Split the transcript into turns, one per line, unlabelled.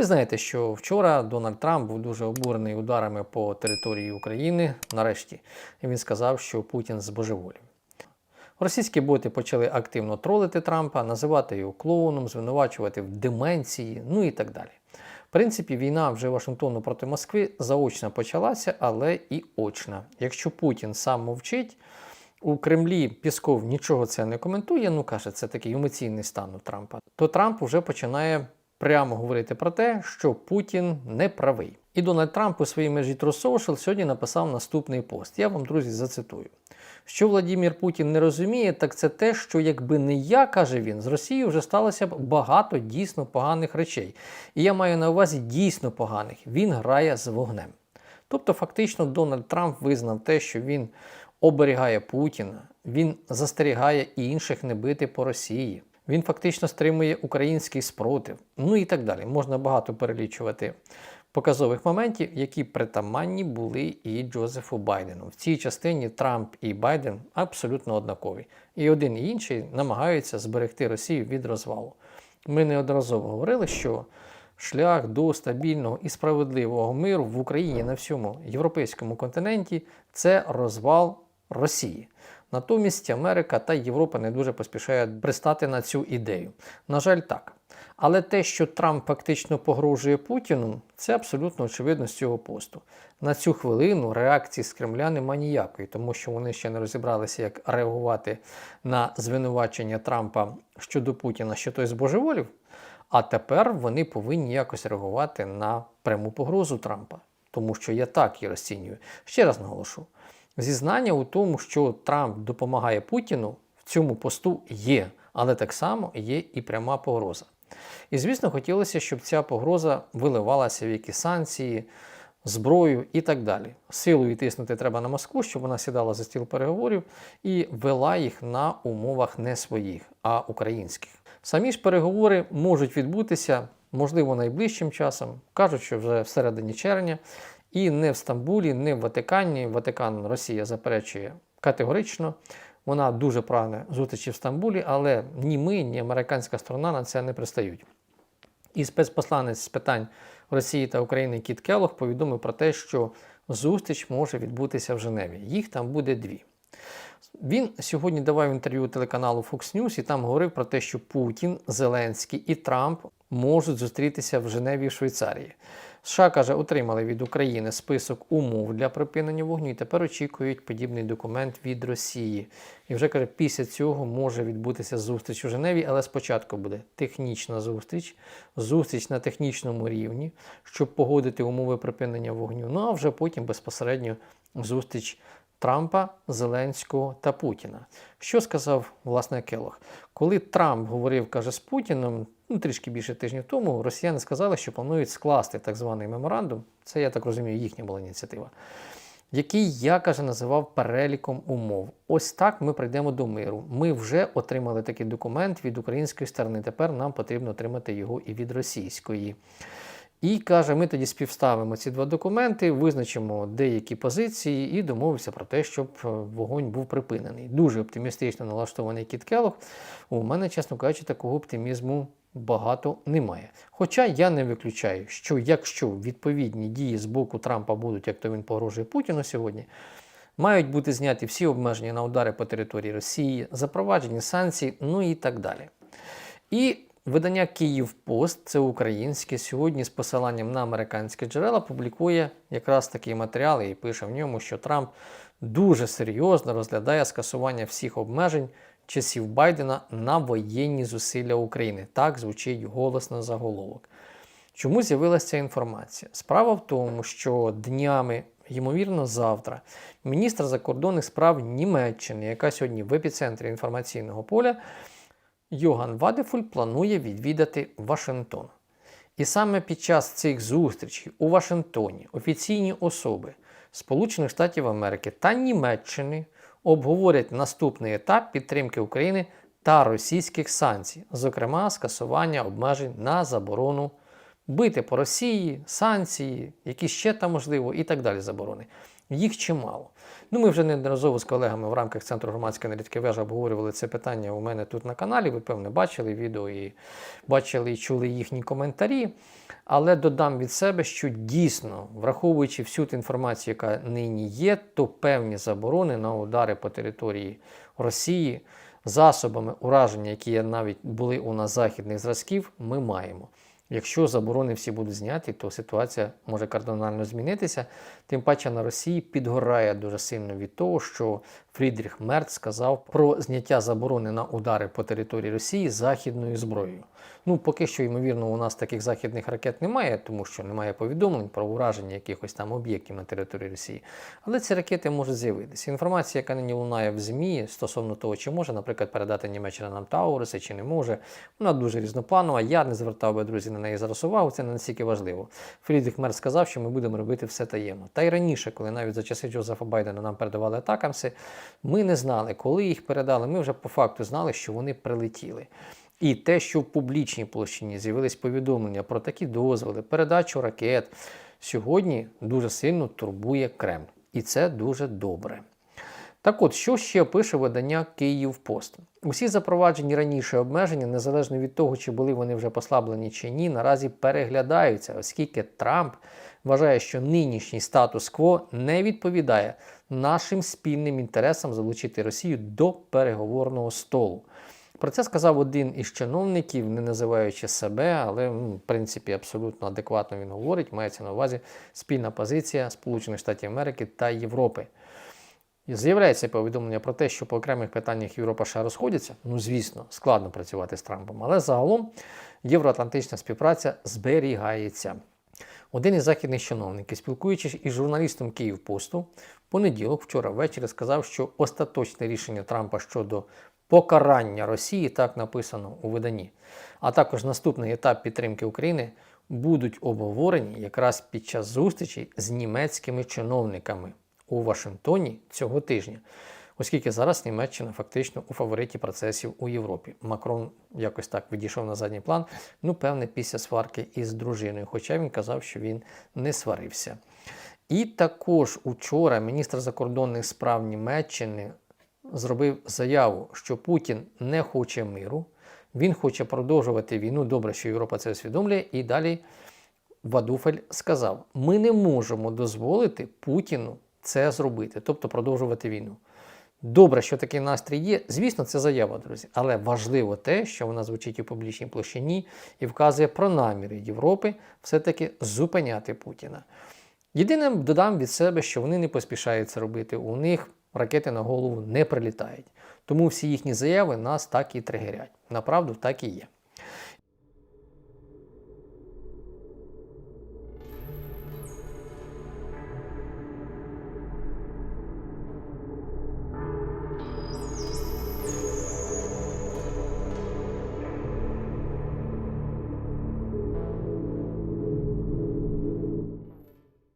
Ви знаєте, що вчора Дональд Трамп був дуже обурений ударами по території України. Нарешті він сказав, що Путін збожеволів. Російські боти почали активно тролити Трампа, називати його клоуном, звинувачувати в деменції, ну і так далі. В принципі, війна вже Вашингтону проти Москви заочно почалася, але і очна. Якщо Путін сам мовчить, у Кремлі Пісков нічого це не коментує, ну каже, це такий емоційний стан у Трампа, то Трамп вже починає прямо говорити про те, що Путін не правий. І Дональд Трамп у своїй межі True сьогодні написав наступний пост. Я вам, друзі, зацитую. Що Владимир Путін не розуміє, так це те, що якби не я, каже він, з Росією вже сталося б багато дійсно поганих речей. І я маю на увазі дійсно поганих. Він грає з вогнем. Тобто, фактично, Дональд Трамп визнав те, що він оберігає Путіна, він застерігає інших не бити по Росії. Він фактично стримує український спротив, ну і так далі. Можна багато перелічувати показових моментів, які притаманні були і Джозефу Байдену. В цій частині Трамп і Байден абсолютно однакові. І один і інший намагаються зберегти Росію від розвалу. Ми неодноразово говорили, що шлях до стабільного і справедливого миру в Україні на всьому європейському континенті це розвал Росії. Натомість Америка та Європа не дуже поспішають пристати на цю ідею. На жаль, так. Але те, що Трамп фактично погрожує Путіну, це абсолютно очевидно з цього посту. На цю хвилину реакції з Кремля нема ніякої, тому що вони ще не розібралися, як реагувати на звинувачення Трампа щодо Путіна, що той збожеволів. А тепер вони повинні якось реагувати на пряму погрозу Трампа, тому що я так її розцінюю. Ще раз наголошу: зізнання у тому, що Трамп допомагає Путіну, в цьому посту є, але так само є і пряма погроза. І, звісно, хотілося, щоб ця погроза виливалася в якісь санкції, зброю і так далі. Силою тиснути треба на Москву, щоб вона сідала за стіл переговорів і вела їх на умовах не своїх, а українських. Самі ж переговори можуть відбутися, можливо, найближчим часом, кажуть, що вже всередині червня, і не в Стамбулі, не в Ватикані. Ватикан Росія заперечує категорично. Вона дуже прагне зустрічі в Стамбулі, але ні ми, ні американська сторона на це не пристають. І спецпосланець з питань Росії та України Кіт Келох повідомив про те, що зустріч може відбутися в Женеві. Їх там буде дві. Він сьогодні давав інтерв'ю телеканалу Fox News і там говорив про те, що Путін, Зеленський і Трамп можуть зустрітися в Женеві в Швейцарії. США каже, отримали від України список умов для припинення вогню і тепер очікують подібний документ від Росії. І вже каже, після цього може відбутися зустріч у Женеві, але спочатку буде технічна зустріч, зустріч на технічному рівні, щоб погодити умови припинення вогню. Ну а вже потім безпосередньо зустріч Трампа, Зеленського та Путіна. Що сказав власне Келох? Коли Трамп говорив, каже, з Путіном, ну трішки більше тижнів тому, росіяни сказали, що планують скласти так званий меморандум. Це, я так розумію, їхня була ініціатива. Який я каже, називав переліком умов. Ось так ми прийдемо до миру. Ми вже отримали такий документ від української сторони. Тепер нам потрібно отримати його і від російської. І каже, ми тоді співставимо ці два документи, визначимо деякі позиції і домовимося про те, щоб е, вогонь був припинений. Дуже оптимістично налаштований Кіт Келох. У мене, чесно кажучи, такого оптимізму багато немає. Хоча я не виключаю, що якщо відповідні дії з боку Трампа будуть, як то він погрожує Путіну сьогодні, мають бути зняті всі обмеження на удари по території Росії, запроваджені санкції, ну і так далі. І Видання Київ Пост, це українське, сьогодні з посиланням на американські джерела публікує якраз такий матеріал і пише в ньому, що Трамп дуже серйозно розглядає скасування всіх обмежень часів Байдена на воєнні зусилля України. Так звучить голос на заголовок. Чому з'явилася ця інформація? Справа в тому, що днями, ймовірно, завтра, міністр закордонних справ Німеччини, яка сьогодні в епіцентрі інформаційного поля, Йоган Вадефуль планує відвідати Вашингтон. І саме під час цих зустрічей у Вашингтоні офіційні особи Сполучених Штатів Америки та Німеччини обговорять наступний етап підтримки України та російських санкцій, зокрема скасування обмежень на заборону бити по Росії, санкції, які ще там можливо, і так далі заборони. Їх чимало. Ну, ми вже неодноразово з колегами в рамках Центру громадської аналітики вежа обговорювали це питання у мене тут на каналі. Ви, певне, бачили відео і бачили і чули їхні коментарі. Але додам від себе, що дійсно, враховуючи всю ту інформацію, яка нині є, то певні заборони на удари по території Росії засобами ураження, які навіть були у нас західних зразків, ми маємо. Якщо заборони всі будуть зняті, то ситуація може кардинально змінитися. Тим паче на Росії підгорає дуже сильно від того, що Фрідріх Мерц сказав про зняття заборони на удари по території Росії західною зброєю. Ну, поки що, ймовірно, у нас таких західних ракет немає, тому що немає повідомлень про ураження якихось там об'єктів на території Росії. Але ці ракети можуть з'явитися. Інформація, яка нині лунає в ЗМІ стосовно того, чи може, наприклад, передати Німеччина нам Тауруси, чи не може, вона дуже різнопланова. Я не звертав би, друзі, на неї зараз увагу, це не настільки важливо. Фрідріх Мерц сказав, що ми будемо робити все таємно. Та й раніше, коли навіть за часи Джозефа Байдена нам передавали атакамси, ми не знали, коли їх передали. Ми вже по факту знали, що вони прилетіли. І те, що в публічній площині з'явились повідомлення про такі дозволи, передачу ракет, сьогодні дуже сильно турбує Кремль. І це дуже добре. Так от, що ще пише видання Київ Пост? Усі запроваджені раніше обмеження, незалежно від того, чи були вони вже послаблені чи ні, наразі переглядаються, оскільки Трамп вважає, що нинішній статус-кво не відповідає нашим спільним інтересам залучити Росію до переговорного столу. Про це сказав один із чиновників, не називаючи себе, але в принципі абсолютно адекватно він говорить. Мається на увазі спільна позиція Сполучених Штатів Америки та Європи. З'являється повідомлення про те, що по окремих питаннях Європа ще розходиться. Ну, звісно, складно працювати з Трампом, але загалом євроатлантична співпраця зберігається. Один із західних чиновників, спілкуючись із журналістом Київпосту, понеділок, вчора ввечері, сказав, що остаточне рішення Трампа щодо покарання Росії, так написано у виданні, а також наступний етап підтримки України будуть обговорені якраз під час зустрічі з німецькими чиновниками у Вашингтоні цього тижня. Оскільки зараз Німеччина фактично у фавориті процесів у Європі. Макрон якось так відійшов на задній план, ну, певне, після сварки із дружиною, хоча він казав, що він не сварився. І також учора міністр закордонних справ Німеччини зробив заяву, що Путін не хоче миру, він хоче продовжувати війну. Добре, що Європа це усвідомлює. І далі Вадуфель сказав: ми не можемо дозволити Путіну це зробити, тобто продовжувати війну. Добре, що такий настрій є. Звісно, це заява, друзі. Але важливо те, що вона звучить у публічній площині і вказує про наміри Європи все-таки зупиняти Путіна. Єдине додам від себе, що вони не поспішають це робити. У них ракети на голову не прилітають. Тому всі їхні заяви нас так і тригерять. Направду так і є.